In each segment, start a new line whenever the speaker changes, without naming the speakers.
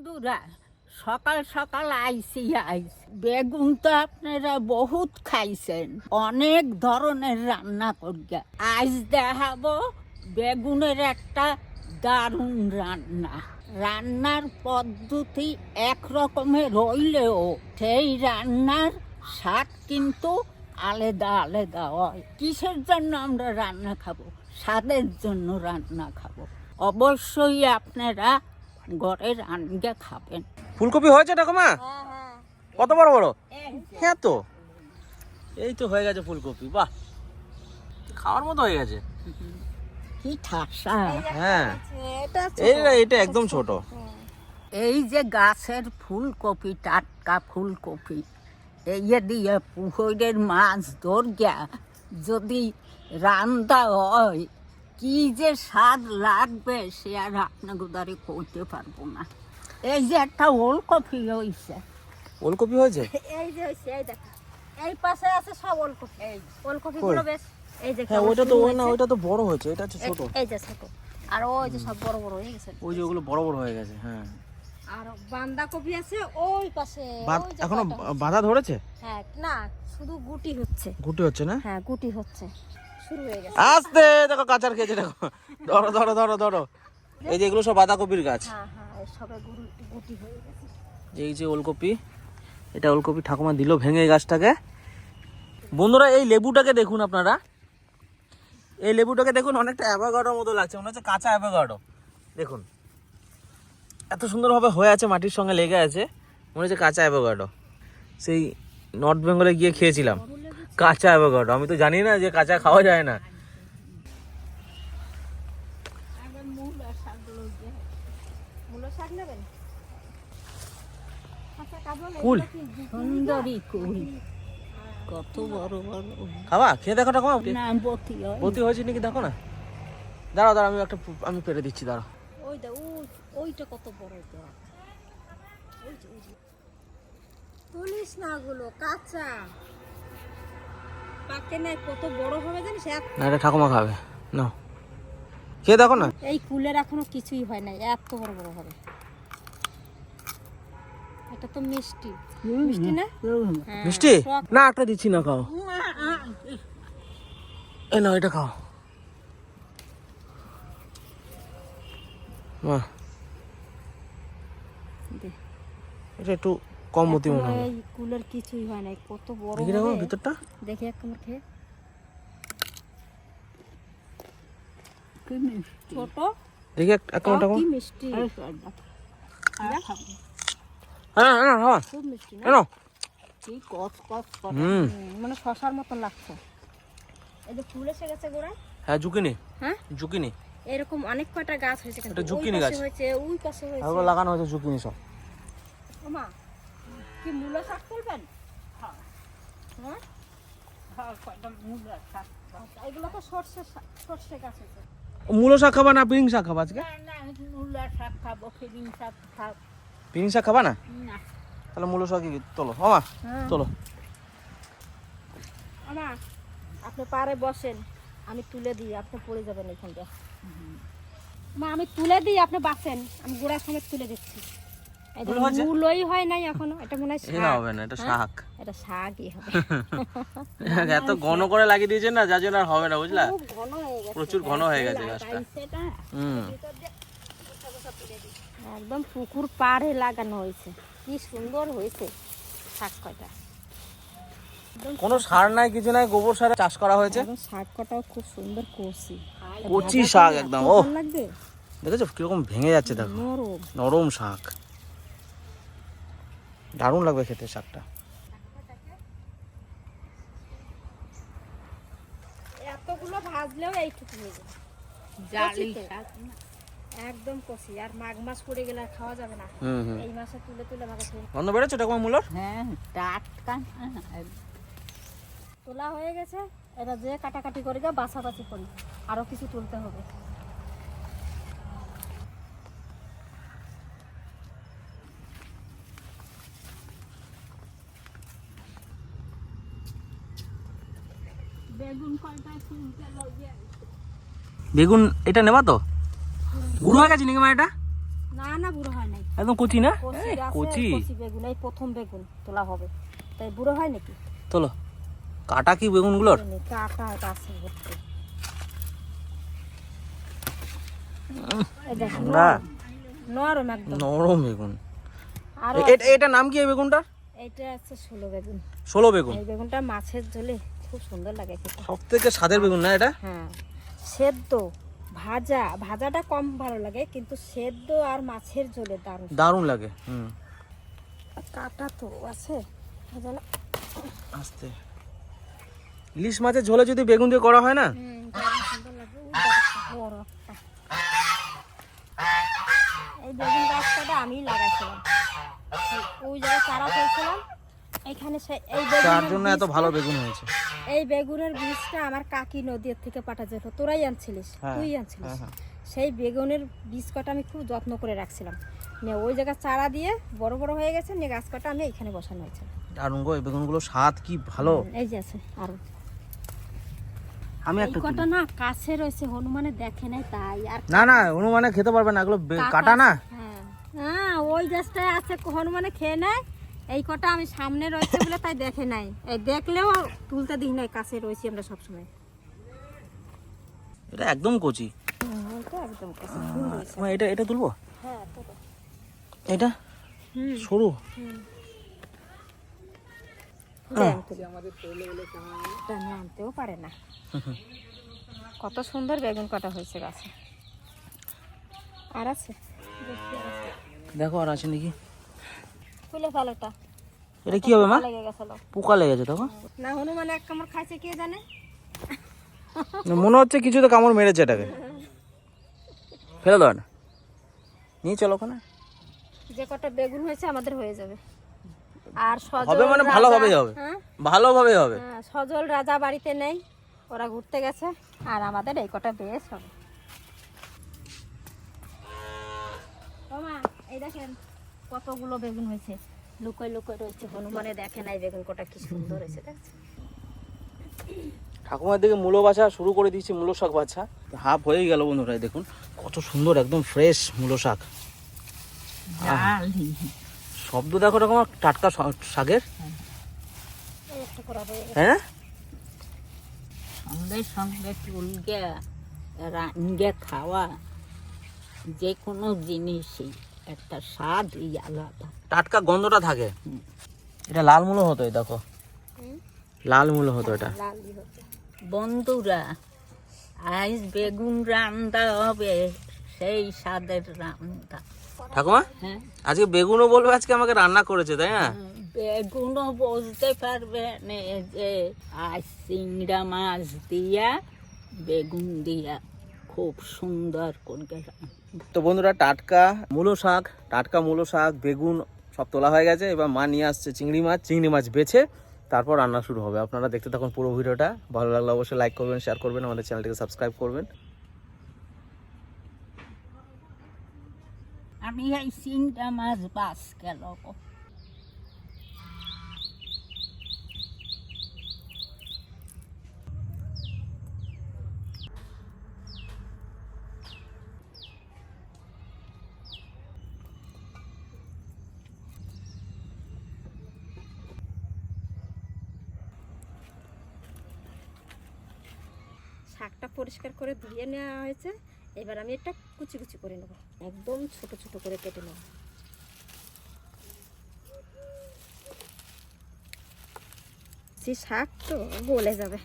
বন্ধুরা, সকাল সকাল আইসি, আইস। বেগুন তো আপনারা বহুত খাইছেন, অনেক ধরনের রান্না করিয়া। আজ দেখাবো বেগুনের একটা দারুণ রান্না। রান্নার পদ্ধতি এক রকমের হইলেও সেই রান্নার স্বাদ কিন্তু আলাদা আলাদা হয়। কিসের জন্য আমরা রান্না খাব? স্বাদের জন্য রান্না খাব। অবশ্যই আপনারা ঘরে রান্না খাবেন।
ফুলকপি হয়েছে ঠাকুমা? কত বড় বড়? হ্যাঁ তো। এই তো হয়ে গেছে ফুলকপি বাহ। খাওয়ার মতো হয়ে গেছে।
কি ঠাসা
হ্যাঁ। এই এটা একদম ছোট।
এই যে গাছের ফুলকপি টাটকা ফুলকপি এই দিয়ে পুকুরের মাছ ধরিয়া যদি রান্দা হয় কি যে স্বাদ লাগবে সে আর আপনাকে দ্বারে কইতে পারব না। এই যে একটা ওলকপি হয়েছে
ওলকপি হয়েছে?
এই যে হইছে এই দেখা। এই পাশে আছে সব ওলকপি। ওলকপি গুলো বেশ এই যে
হ্যাঁ ওইটা তো ওই না
হয়েছে।
ওইটা তো বড় হয়েছে এটা হচ্ছে ছোট।
এই- যে ছোট। আর ওই যে সব বড় বড় হয়ে গেছে।
ওই যে ওগুলো বড় বড় হয়ে গেছে হ্যাঁ।
আর বাঁধাকপি আছে ওই পাশে এখনও।
বাধা ধরেছে?
হ্যাঁ না শুধু গুটি হচ্ছে।
গুটি হচ্ছে না?
হ্যাঁ গুটি হচ্ছে। শুরু হয়ে গেছে।
আস্তে দেখো কাঁচার খেয়েছে দেখো। ধরো ধরো ধরো ধরো। এই যে এগুলো সব বাঁধাকপির গাছ।
হ্যাঁ হ্যাঁ এই সবে গুটি গুটি হয়ে
যে ওলকপি এটা ওলকপি ঠাকুমা দিল ভেঙে গাছটাকে। বন্ধুরা এই লেবুটাকে দেখুন আপনারা। এই লেবুটাকে দেখুন অনেকটা অ্যাভোগাডোর মতো লাগছে। মনে হচ্ছে কাঁচা অ্যাভোগাডো। দেখুন এত সুন্দরভাবে হয়ে আছে মাটির সঙ্গে লেগে আছে। মনে হচ্ছে কাঁচা অ্যাভোগাডো। সেই নর্থ বেঙ্গলে গিয়ে খেয়েছিলাম। কাঁচা অ্যাভোগাডো আমি তো জানি না যে কাঁচা খাওয়া যায় না।
মূলো শাক নেবেন? আচ্ছা কাজল
কুল।
সুন্দরী কুল। কত বড় বড়।
খাবা? খেয়ে দেখো
না বতি
হয়েছে নাকি দেখো না? দাঁড়াও দাঁড়াও আমি একটা আমি পেরে দিচ্ছি দাঁড়াও।
ওই দা ওইটা কত বড় তুলিস না ওগুলো কাঁচা। পাকে নাই কত বড় হবে জানিস? এক-
না এটা ঠাকুমা খাবে। না খেয়ে দেখো না?
এই কুলের এখনও কিছুই হয় নাই এত বড় বড় হবে। এটা তো মিষ্টি। মিষ্টি না? হ্যাঁ,
মিষ্টি? না একটা দিচ্ছি না খাও। এই না এটা খাও। মা।
দে।
এটা একটু কম মতি মনে হয়
এই কুলের কিছুই হয় নাই কত বড়
দেখি দেখো ভিতরটা।
দেখি এক কামড় খেয়ে। ছোট।
দেখি এক এক কামড়
কি মিষ্টি।
হ্যাঁ হ্যাঁ হ্যাঁ
খুব মিষ্টি না?
কি কস কস
মানে শশার মতন লাগছে। এই যে ফুল এসে গেছে গোড়ায়।
হ্যাঁ ঝুঁকিনি।
হ্যাঁ?
ঝুঁকিনি।
এরকম অনেক কয়টা গাছ হয়েছে কিন্তু
এটা
ওই
গাছ।
হয়েছে ওই পাশে হয়েছে।
এগুলো লাগানো হয়েছে ঝুঁকিনি সব।
ওমা কি মূলো শাক তুলবেন হ্যাঁ।
হ্যাঁ, কয়টা মূলা শাক?
এগুলো তো সর্ষে সর্ষে গাছ
মূলো শাক খাবা না পিং শাক খাবা আজকে?
না না মূলা শাক খাব ফিরিং শাক খাব।
পিং শাক খাবা না?
না।
তাহলে মূলো শাক তোলো মামা
হ্যাঁ।
তোলো।
আমা আপনি পারে বসেন আমি তুলে দিই আপনি পড়ে যাবেন এখানটা মা আমি তুলে দিই আপনি বাঁচেন আমি গোড়ার সমেত তুলে দিচ্ছি? মূলই হয় নাই এখনও এটা মনে শাক।
হবে না এটা? শাক।
এটা শাকই হবে।
এত ঘন করে লাগিয়ে দিয়েছেন না যার জন্য আর হবে না বুঝলা?
খুব ঘন গেছে।
প্রচুর ঘন হয়ে গেছে গাছটা। হুম।
একদম পুকুর পাড়ে লাগানো হয়েছে। কি সুন্দর হয়েছে শাক কয়টা।
কোনো সার নাই কিছু নাই গোবর সারে চাষ করা হয়েছে।
শাক কটাও খুব সুন্দর কষি।
কচি শাক একদম ও দেখেছ কীরকম ভেঙে যাচ্ছে দেখো।
নরম।
নরম শাক। দারুণ লাগবে খেতে শাকটা।
এতগুলো ভাজলেও এইটুকু হয়ে। একদম কষি আর মাঘ মাস পড়ে গেলে আর খাওয়া যাবে না। এই মাসে তুলে তুলে
মূলর
হ্যাঁ টাটকা।
তোলা হয়ে গেছে। এটা যে কাটাকাটি করে যা বাছাবাছি করি। আরও কিছু তুলতে হবে।
বেগুন
এটা নেবা তো? গুঁড়ো হয়ে গেছে নাকি মা এটা?
না না বুড়ো হয় নাই।
একদম কচি না?
কচি বেগুন এই প্রথম বেগুন তোলা হবে। তাই বুড়ো হয় নাকি?
তোলো। কাটা কি বেগুনগুলোর?
কাটা
না
নরম, একদম।
নরম বেগুন। এটা এটা নাম কি এই বেগুনটা
এইটা আছে ষোলো বেগুন।
ষোলো বেগুন।
এই বেগুনটা মাছের ঝোলে। খুব সুন্দর লাগে খেতে।
সব থেকে স্বাদের বেগুন না এটা?
হ্যাঁ। সেদ্ধ ভাজা ভাজাটা কম ভালো লাগে কিন্তু সেদ্ধ আর মাছের ঝোলে দারুণ।
দারুণ লাগে হুম।
কাটা তো আছে
আস্তে। ইলিশ মাছের ঝোলে যদি বেগুন দিয়ে করা হয় না।
এই বেগুন গাছটা আমি লাগাইছিলাম। ওই জায়গায় চারা ফেলছিলাম এখানে এই
তার
বেগুনের
জন্য এত
বীজটা-
ভালো বেগুন হয়েছে।
এই বেগুনের বীজটা আমার কাকি নদীর থেকে পাঠা যেত তোরাই আনছিলিস?
হ্যাঁ,
তুই আনছিলিস?
হ্যাঁ, হ্যাঁ।
সেই বেগুনের বীজ কটা আমি খুব যত্ন করে রাখছিলাম। নিয়ে ওই চারা দিয়ে বড় বড় হয়ে গেছে নিয়ে গাছ কটা আমি এখানে বসানো হয়েছে।
গো এই বেগুনগুলো স্বাদ কি ভালো।
এই যে আছে আরও।
আমি একটা
কটা না কাছে রয়েছে হনুমানে দেখে নাই তাই আর
না না হনুমানে খেতে পারবে না এগুলো কাটা না?
হ্যাঁ। হ্যাঁ ওই গাছটায় আছে হনুমানে খেয়ে নেয় এই কটা আমি সামনে রয়েছে বলে তাই দেখে নাই। এই দেখলেও তুলতে দিই নাই কাছে রয়েছি আমরা সবসময়।
এটা একদম কচি। এটা এটা তুলবো?
হ্যাঁ।
এটা? সরু?
আনতেও পারে না। কত সুন্দর বেগুন কাটা হয়েছে গাছে। আর আছে। দেখো আর আছে
নাকি?
খুলে ফেলো এটা
এটা কি হবে মা?
লেগে
পোকা লেগেছে দেখো
না হনুমান এক কামড় খাইছে কে জানে?
মনে হচ্ছে কিছু তো কামড় মেরেছে এটাকে। ফেলে দাও না নিয়ে চলো ওখানে।
যে কটা বেগুন হয়েছে আমাদের হয়ে যাবে। আর সজল
হবে মানে হবে।
হ্যাঁ?
ভালোভাবে হবে।
হ্যাঁ, সজল রাজা বাড়িতে নেই ওরা ঘুরতে গেছে আর আমাদের এই কটা বেশ হবে। ও মা, এই দেখেন। কতগুলো বেগুন হয়েছে? লুকোয় লুকোয় রয়েছে হনুমানে দেখে নাই বেগুন কটা কি সুন্দর হয়েছে দেখছে
ঠাকুমার দিকে মূলো বাছা শুরু করে দিয়েছি মূলো শাক বাছা। হাফ হয়ে গেল বন্ধুরা দেখুন কত সুন্দর একদম ফ্রেশ মূলো শাক। শব্দ দেখো রকম টাটকা শাকের।
হয়ে?
সঙ্গে সঙ্গে তুলগে রানগে খাওয়া যে কোনো জিনিসই। একটা স্বাদই আলাদা।
টাটকা গন্ধটা থাকে। এটা লাল মূলো হতো এই দেখো। লাল মূলো হতো এটা।
বন্ধুরা আজ বেগুন রান্দা হবে সেই স্বাদের রান্দা
ঠাকুমা
হ্যাঁ।
আজকে বেগুনও বলবে আজকে আমাকে রান্না করেছে তাই না?
বেগুনও বুঝতে পারবে না যে আজ চিংড়া মাছ দিয়া বেগুন দিয়া খুব সুন্দর করে রান্না।
তো বন্ধুরা, টাটকা মূলো শাক, টাটকা মূলো শাক, বেগুন সব তোলা হয়ে গেছে। এবার মা নিয়ে আসছে চিংড়ি মাছ। চিংড়ি মাছ বেছে তারপর রান্না শুরু হবে। আপনারা দেখতে থাকুন পুরো ভিডিওটা। ভালো লাগলে অবশ্যই লাইক করবেন শেয়ার করবেন, আমাদের চ্যানেলটিকে সাবস্ক্রাইব করবেন।
আমি এই চিংড়া মাছ বাস গেল
শাকটা পরিষ্কার করে ধুয়ে নেওয়া হয়েছে। এবার আমি এটা কুচি কুচি করে নেব। একদম ছোট ছোট করে কেটে নেব। শাক তো গলে যাবে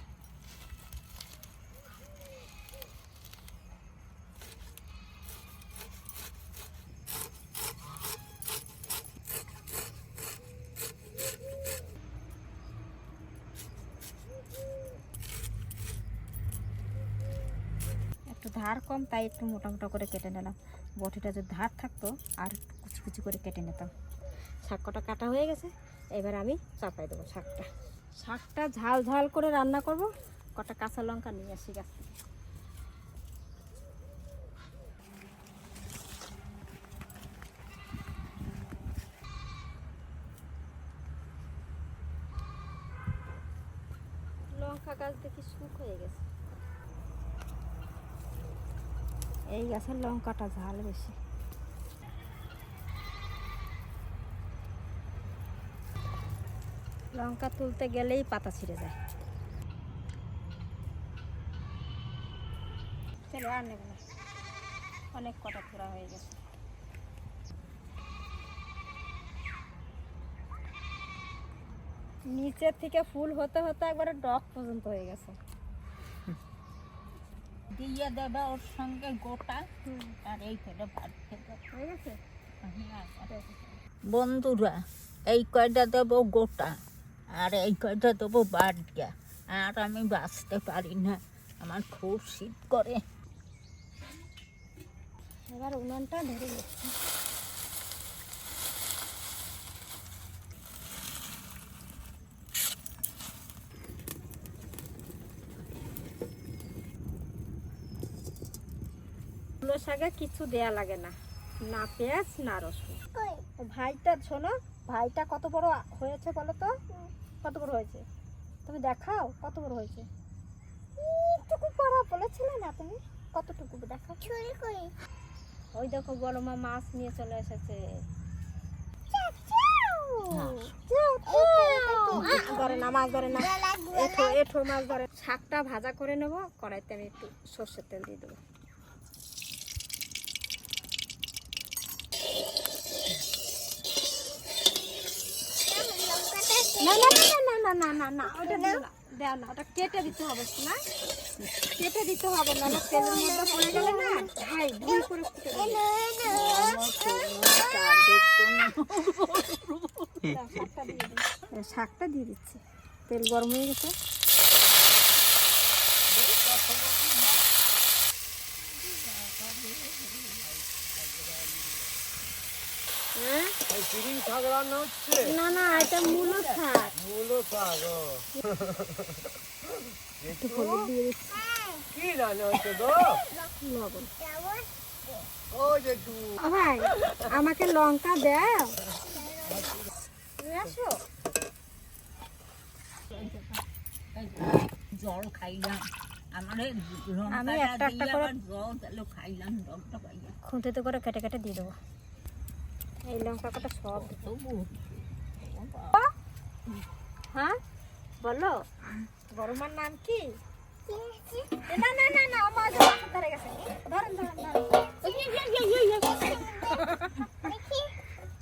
একটু ধার কম তাই একটু মোটা মোটা করে কেটে নিলাম। বটিটা যদি ধার থাকতো, আর কুচি কুচি করে কেটে নিতাম। শাক কটা কাটা হয়ে গেছে, এবার আমি চাপাই দেবো শাকটা। শাকটা ঝাল ঝাল করে রান্না করব, কটা কাঁচা লঙ্কা নিয়ে আসি গাছ থেকে। এই গাছের লঙ্কাটা ঝাল বেশি। লঙ্কা তুলতে গেলেই পাতা ছিঁড়ে যায়। চলো আর নেব না। অনেক কটা খোরা হয়ে গেছে। নিচের থেকে ফুল হতে হতে একবারে ডক পর্যন্ত হয়ে গেছে।
দিয়ে দেবে ওর সঙ্গে গোটা। আর এই করে ভাত খেতে। বন্ধুরা এই কয়টা দেবো গোটা আর এই কয়টা দেবো বাড়িয়া আর আমি বাঁচতে পারি না আমার খুব শীত করে।
এবার উনানটা ধরে গেছে শাকে কিছু দেয়া লাগে না। না পেঁয়াজ না রসুন। ভাইটা শোনো ভাইটা কত বড় হয়েছে বলো তো? কত বড় হয়েছে? তুমি দেখাও কত বড় হয়েছে? এইটুকু বড় বলেছিলে না তুমি? কতটুকু দেখাও? ছুরি করি। ওই দেখো বড় মা মাছ নিয়ে চলে এসেছে। ধরে না মাছ ধরে না। এঠো এঠো মাছ ধরে। শাকটা ভাজা করে নেব কড়াইতে আমি একটু সর্ষের তেল দিয়ে দেবো। না না না না না না না ওটা না দেও না ওটা কেটে দিতে হবে না কেটে দিতে হবে না না তেলের মধ্যে পড়ে গেলে না? ভাই ভুল করে ফুটে দিচ্ছে। শাকটা দিয়ে দিচ্ছি। তেল গরম হয়ে গেছে হ্যাঁ? না না এটা মূলো শাক। একটু হলুদ দিয়ে দিচ্ছি। লবণ ও ভাই আমাকে লঙ্কা দাও। আসো।
জল খাইলাম। আমার
আমি একটা একটা করে- খুঁটিতে করে কেটে কেটে দিয়ে দেবো। এই লঙ্কা কটা সব। হ্যাঁ? বলো। বড় নাম কি? না না না না আমার ধরে গেছে। ধরেন ধরেন ধরেন।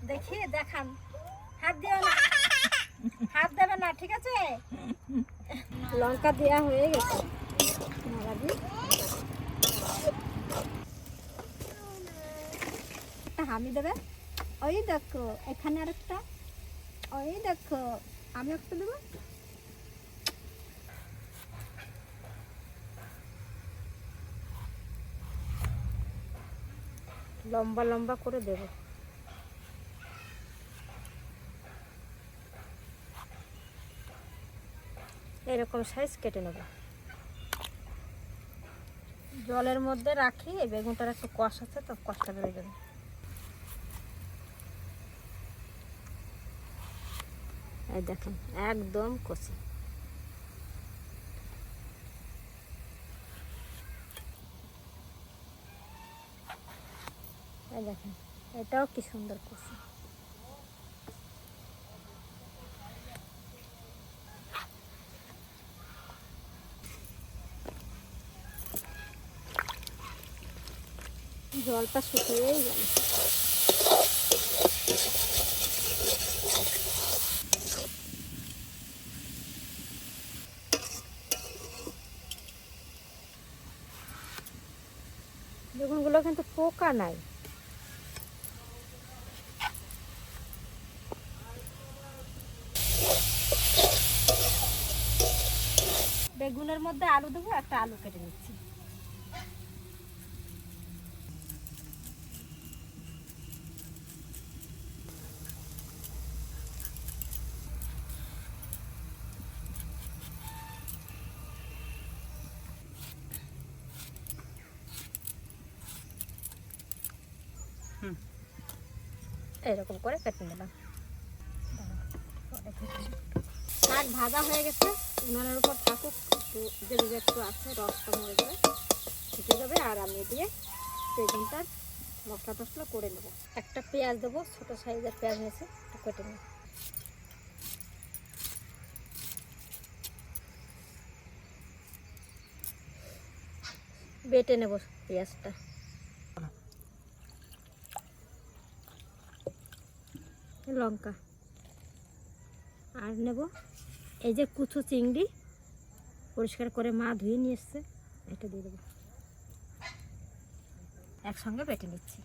দেখি। দেখান। হাত দিও না। হাত দেবে না ঠিক আছে? লঙ্কা দেওয়া হয়ে গেছে। হামি দেবে? ওই দেখো, এখানে আরেকটা। ওই দেখো, আমি একটা দেবো? লম্বা লম্বা করে দেব। এরকম সাইজ কেটে নেব। জলের মধ্যে রাখি বেগুনটার একটু কষ আছে, তো কষটা বেড়ে যাবে। এই দেখেন একদম কষি এই দেখেন এটাও কি সুন্দর কষি জলটা শুকিয়েই গেল। বেগুনগুলো কিন্তু পোকা নাই। বেগুনের মধ্যে আলু দেবো একটা আলু কেটে নিচ্ছি। করে কেটে নিলাম। শাক ভাজা হয়ে গেছে। উনানের উপর থাকুক যেগুলো একটু আছে রসটা মরে যাবে ছুটে যাবে আর আমি দিয়ে সেদিনটার মশলা টসলা করে নেব। একটা পেঁয়াজ দেবো, ছোটো সাইজের পেঁয়াজ হয়েছে কেটে নেব। বেটে নেব পেঁয়াজটা। লঙ্কা। আর নেব এই যে কুচু চিংড়ি, পরিষ্কার করে মা ধুয়ে নিয়ে এসছে, এটা দিয়ে দেবো। একসঙ্গে বেটে নিচ্ছি।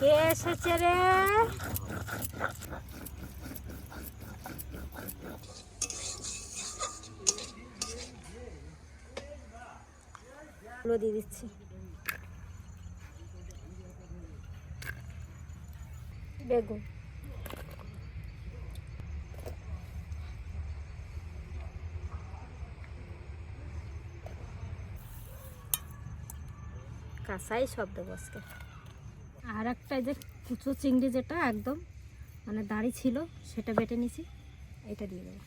কে এসেছে রে? দিয়ে দিচ্ছি। বেগুন। কাঁচাই সব দেবো আজকে। আর একটা যে কুচো চিংড়ি যেটা একদম মানে দাড়ি ছিল, সেটা বেটে নিছি, এটা দিয়ে দেবো।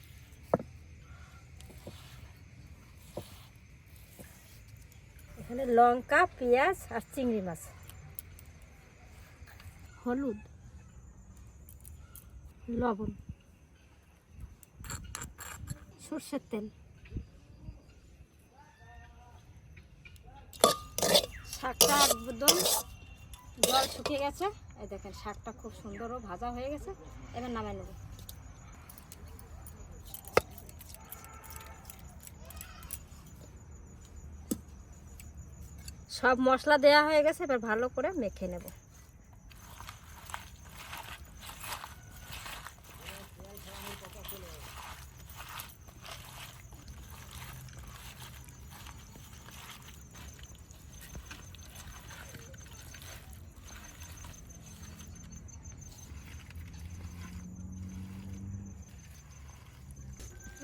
এখানে লঙ্কা, পেঁয়াজ আর চিংড়ি মাছ। হলুদ, লবণ, সর্ষের তেল। শাকটা একদম জল শুকিয়ে গেছে। এই দেখেন, শাকটা খুব সুন্দর ও ভাজা হয়ে গেছে। এবার নামাই নেব। সব মশলা দেয়া হয়ে গেছে এবার ভালো করে মেখে নেব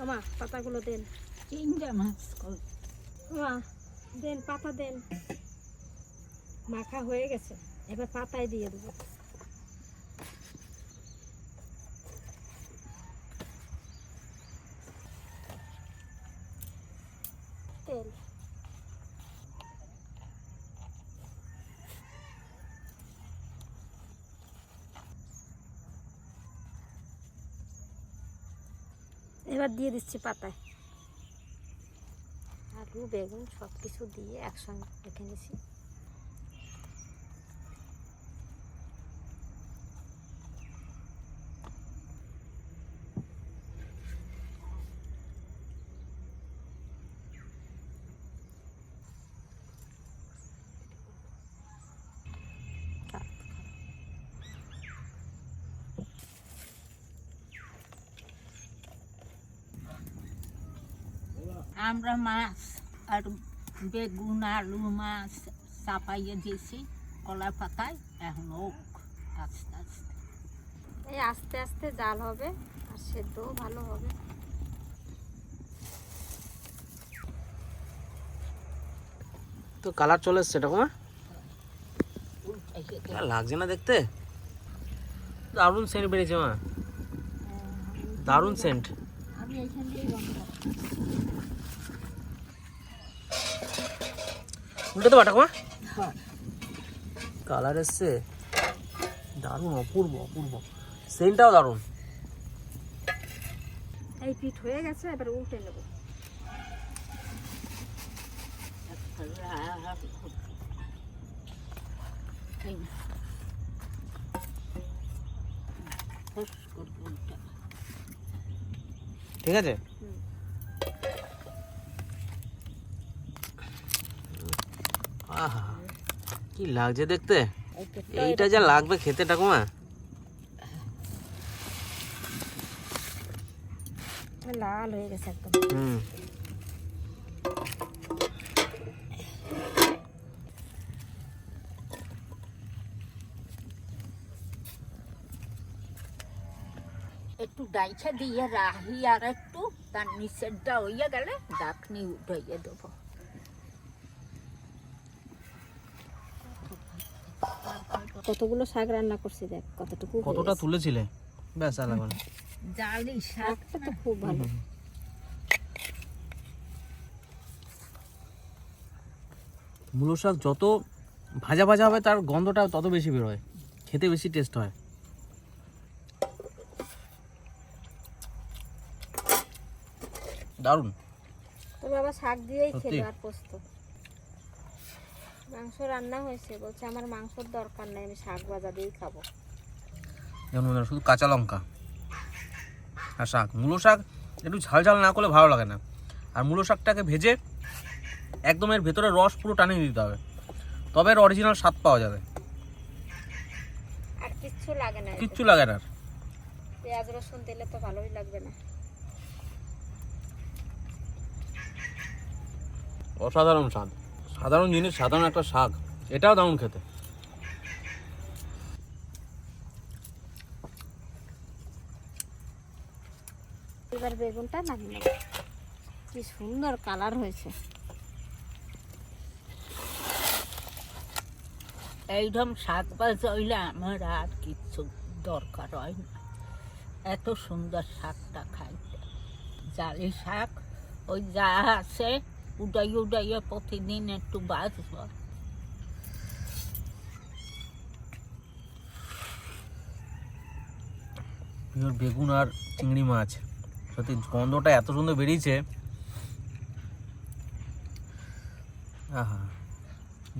আমা পাতাগুলো দেন
চিংড়ি মাছ কই?
দেন, পাতা দেন। মাখা হয়ে গেছে। এবার পাতায় দিয়ে দেবো। তেল। এবার দিয়ে দিচ্ছি পাতায়। আলু বেগুন সব কিছু দিয়ে একসঙ্গে রেখে নিছি
আমরা মাছ আর বেগুন আলু মাছ চাপাইয়ে দিয়েছি কলা পাতায়। এখন ওক আস্তে আস্তে।
এই আস্তে আস্তে জাল হবে আর সেদ্ধও ভালো হবে।
তো কালার চলে এসছে
উল্টাইয়ে
আর লাগছে না দেখতে? দারুণ সেন্ট বেরিয়েছে মা। দারুণ সেন্ট
আমি এইখান দিয়ে বন্ধ
উল্টে ঠাকুমা
কর
কালার এসছে দারুণ অপূর্ব অপূর্ব। সেন্টটাও দারুণ।
এই পিঠ হয়ে গেছে এবার উল্টে নেব।
ঠিক আছে? আহা কি লাগছে দেখতে? এইটা যা লাগবে খেতে ঠাকুমা।
লাল হয়ে গেছে একদম।
হুম।
একটু ডাইছা দিয়ে রাহি আর একটু তার নিচেরটা হইয়া গেলে ডাকনি উঠাইয়ে দেবো।
কতগুলো শাক রান্না করছি দেখ কতটুকু
কতটা তুলেছিলে? ব্যাস আর লাগবে
জালি শাক।
শাকটা তো খুব ভালো।
মূলো শাক যত ভাজা ভাজা হবে তার গন্ধটা তত বেশি বের হয়। খেতে বেশি টেস্ট হয়। দারুণ।
তো বাবা শাক দিয়েই? খেলো আর পোস্ত। মাংস রান্না হয়েছে বলছে আমার মাংসর দরকার নেই আমি শাক ভাজা দিয়েই খাব।
যেমন শুধু কাঁচা লঙ্কা আর শাক। মূলো শাক একটু ঝাল ঝাল না করলে ভালো লাগে না। আর মূলো শাকটাকে ভেজে একদম এর ভেতরে রস পুরো টানিয়ে দিতে হবে। তবে এর অরিজিনাল স্বাদ পাওয়া যাবে।
আর কিচ্ছু লাগে না।
কিচ্ছু লাগে না আর।
পেঁয়াজ রসুন দিলে তো ভালোই লাগবে না।
অসাধারণ স্বাদ। সাধারণ জিনিস সাধারণ একটা শাক। এটাও দারুণ খেতে।
এবার বেগুনটা নামিয়ে নেব। কি সুন্দর কালার হয়েছে।
এইরকম শাক বাজ হইলে আমার আর কিচ্ছু দরকার হয় না। এত সুন্দর শাকটা খাইতে। জালি শাক ওই যা আছে উডাই উডাইয়ে প্রতিদিন একটু বাঁচব
পিওর বেগুন আর চিংড়ি মাছ। সত্যি গন্ধটা এত সুন্দর বেরিয়েছে। আহা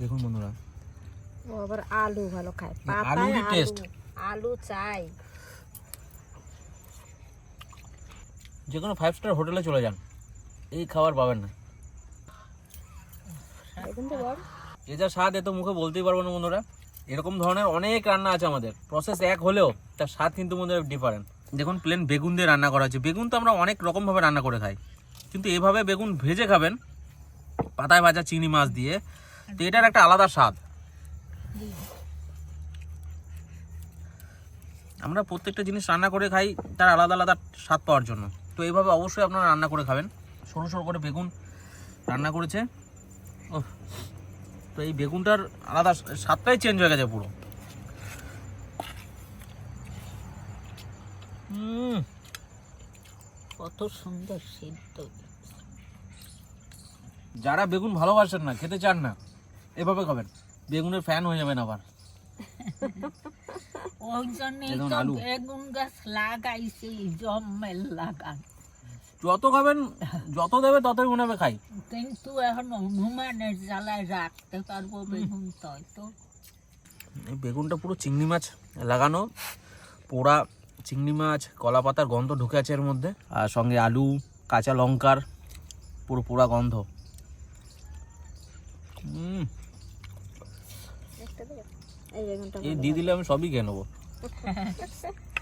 দেখুন বন্ধুরা।
ও আবার আলু ভালো খায়। আলু
taste।
আলু চাই।
যে কোনো ফাইভ স্টার হোটেলে চলে যান। এই খাবার পাবেন না। এ যা স্বাদ এত মুখে বলতেই পারব না বন্ধুরা। এরকম ধরনের অনেক রান্না আছে আমাদের। প্রসেস এক হলেও তার স্বাদ কিন্তু বন্ধুরা ডিফারেন্ট দেখুন প্লেন বেগুন দিয়ে রান্না করা হচ্ছে। বেগুন তো আমরা অনেক রকমভাবে রান্না করে খাই। কিন্তু এভাবে বেগুন ভেজে খাবেন, পাতায় ভাজা চিংড়ি মাছ দিয়ে, তো এটার একটা আলাদা স্বাদ। আমরা প্রত্যেকটা জিনিস রান্না করে খাই, তার আলাদা আলাদা স্বাদ পাওয়ার জন্য। তো এইভাবে অবশ্যই আপনারা রান্না করে খাবেন। সরু সরু করে বেগুন রান্না করেছে। তো এই বেগুনটার আলাদা স্বাদটাই চেঞ্জ হয়ে গেছে পুরো।
কত সুন্দর সিদ্ধ।
যারা বেগুন ভালোবাসেন না খেতে চান না এভাবে খাবেন। বেগুনের ফ্যান হয়ে যাবেন আবার।
ওই
আলু।
বেগুন গাছ লাগাইছি জম্মেল লাগান।
যত খাবেন যত দেবে ততই মনে হবে খাই।
কিন্তু এখন হনুমানের জ্বালায় রাখতে পারব বেগুন তো।
এই বেগুনটা পুরো চিংড়ি মাছ লাগানো। পোড়া চিংড়ি মাছ কলা পাতার গন্ধ ঢুকে আছে এর মধ্যে। আর সঙ্গে আলু কাঁচা লঙ্কার পুরো পোড়া গন্ধ।
এই
দিয়ে দিলে আমি সবই খেয়ে নেব।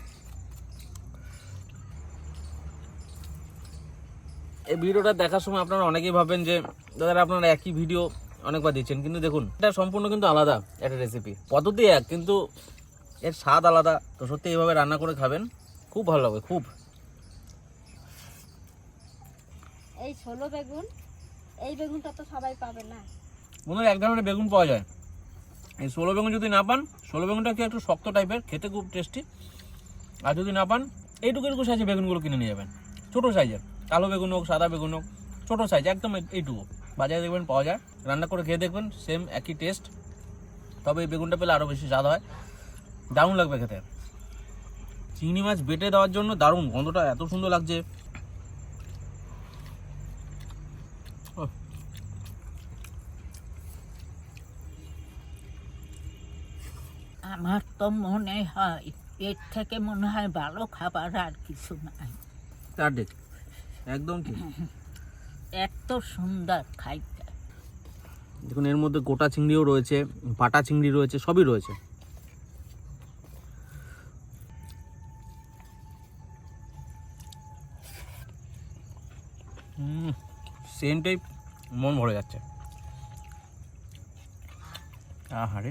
এই ভিডিওটা দেখার সময় আপনারা অনেকেই ভাবেন যে দাদা আপনারা একই ভিডিও অনেকবার দিচ্ছেন। কিন্তু দেখুন এটা সম্পূর্ণ কিন্তু আলাদা একটা রেসিপি পদ্ধতি এক কিন্তু এর স্বাদ আলাদা। তো সত্যি এইভাবে রান্না করে খাবেন খুব ভালো লাগবে খুব।
এই ষোলো বেগুন এই বেগুনটা তো সবাই পাবে না।
বন্ধুরা এক ধরনের বেগুন পাওয়া যায়। এই ষোলো বেগুন যদি না পান ষোলো বেগুনটা কি একটু শক্ত টাইপের? খেতে খুব টেস্টি আর যদি না পান এইটুকু এইটুকু সাইজের বেগুনগুলো কিনে নিয়ে যাবেন। ছোটো সাইজের কালো বেগুন হোক সাদা বেগুন হোক ছোটো সাইজ একদম এই- এইটুকু। বাজারে দেখবেন পাওয়া যায়। রান্না করে খেয়ে দেখবেন সেম একই টেস্ট তবে এই বেগুনটা পেলে আরও বেশি স্বাদ হয়। দারুণ লাগবে খেতে। চিংড়ি মাছ বেটে দেওয়ার জন্য দারুণ গন্ধটা এত সুন্দর লাগছে।
আমার তো মনে হয় এর থেকে মনে হয় ভালো খাবার আর কিছু নাই।
একদম ঠিক
এত সুন্দর খাইতে।
দেখুন এর মধ্যে গোটা চিংড়িও রয়েছে বাটা চিংড়ি রয়েছে সবই রয়েছে। সেন্টেই মন ভরে যাচ্ছে। আহারে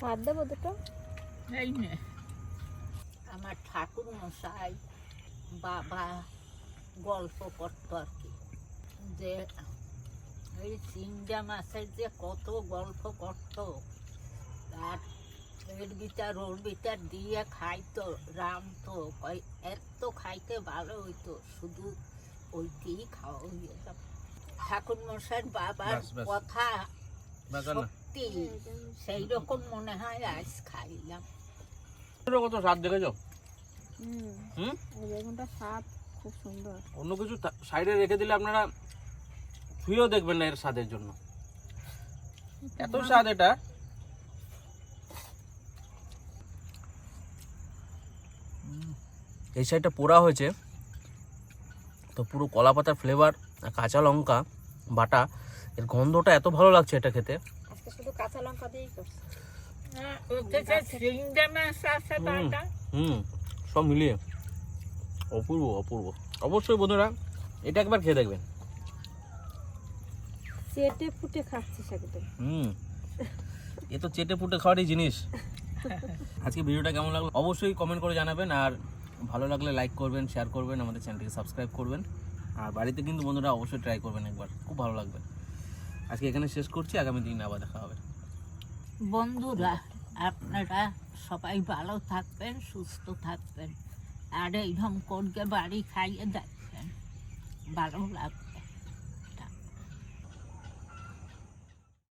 ভাত দেবো দুটো?
এই নে। আমার ঠাকুর মশাই বাবা গল্প করতো আর কি। যে এই চিংড়া মাছের যে কত গল্প করতো আর এর বিচার ওর বিচার দিয়ে খাইতো রামতো এত খাইতে ভালো হইতো শুধু ওইটাই খাওয়া হয়ে যেত ঠাকুর মশাইয়ের বাবার। কথা সত্যি সেই রকম মনে হয় আজ খাইলাম।
কত স্বাদ দেখেছ?
হুম?
হুম
বেগুনটা স্বাদ খুব সুন্দর।
অন্য কিছু সাইডে রেখে দিলে আপনারা ছুঁয়েও দেখবেন না এর স্বাদের জন্য। এত স্বাদ এটা। এই সাইডটা পোড়া হয়েছে। তো পুরো কলা পাতার ফ্লেভার কাঁচা লঙ্কা বাটা এর গন্ধটা এত ভালো লাগছে এটা খেতে।
শুধু কাঁচা লঙ্কা দিয়েই করছি।
চিংড়ি মাছ আছে
হুম। হুম। সব মিলিয়ে। অপূর্ব অপূর্ব। অবশ্যই বন্ধুরা এটা একবার খেয়ে দেখবেন।
চেটে ফুটে খাচ্ছিস একদম।
হুম। এ তো চেটে পুটে খাওয়ারই জিনিস। আজকে ভিডিওটা কেমন লাগল? অবশ্যই কমেন্ট করে জানাবেন আর ভালো লাগলে লাইক করবেন শেয়ার করবেন আমাদের চ্যানেলটিকে সাবস্ক্রাইব করবেন। আর বাড়িতে কিন্তু বন্ধুরা অবশ্যই ট্রাই করবেন একবার খুব ভালো লাগবে। আজকে এখানে শেষ করছি আগামী দিন আবার দেখা হবে।
বন্ধুরা আপনারা সবাই ভালো থাকবেন সুস্থ থাকবেন। আর এইরকম করকে বাড়ি খাইয়ে দেখবেন ভালো লাগবে।